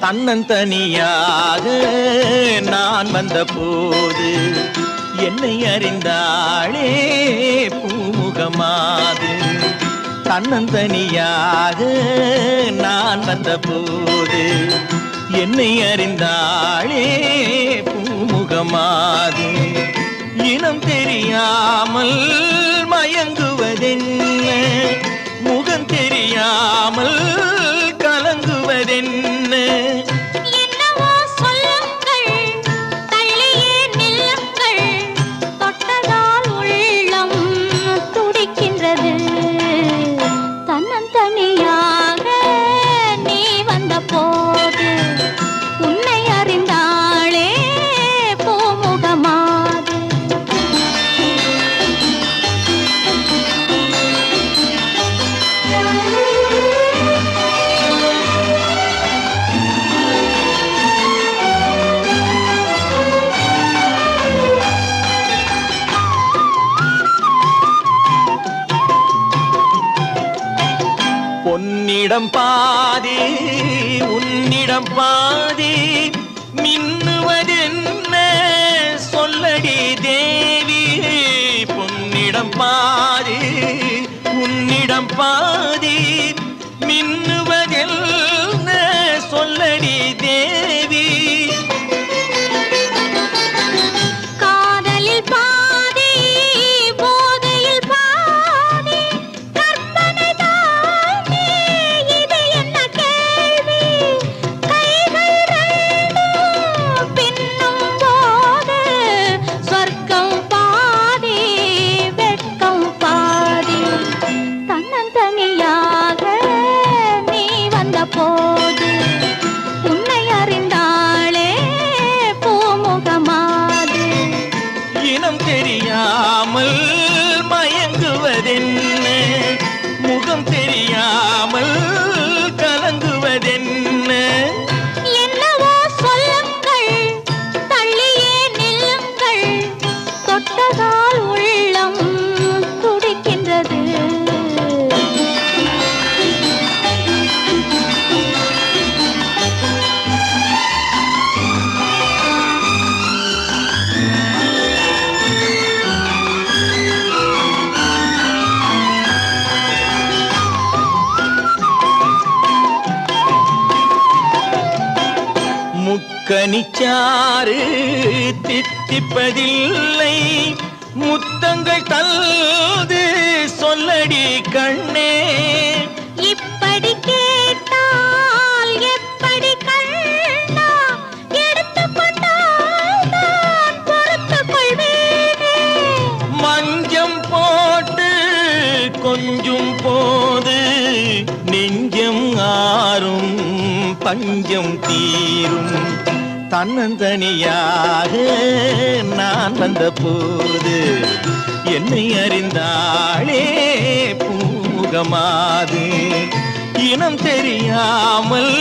தன்னந்தனியாக நான் வந்த போது என்னை அறிந்தாளே பூமுகமாது. தன்னந்தனியாக நான் வந்த போது என்னை அறிந்தாளே பூமுகமாது. இனம் தெரியாமல் மயங்குவதென்ன பொன்னிடம் பாதி உன்னிடம் பாதி. மின்னுவதென்ன? சொல்லடி தேவி பொன்னிடம் பாதி உன்னிடம் பாதி. முக்கனிச்சாறு தித்திப்பதில்லை. முத்தங்கள் தல்து சொல்லடி கண்ணே. இப்படி கேட்டால் எப்படி கண்ணா? மஞ்சம் போட்டு கொஞ்சம் போது நெஞ்சம் ஆறும் பஞ்சம் தீரும். தன்னந்தனியாக நான் வந்த போது என்னை அறிந்தாளே பூமுகமாது இனம் தெரியாமல்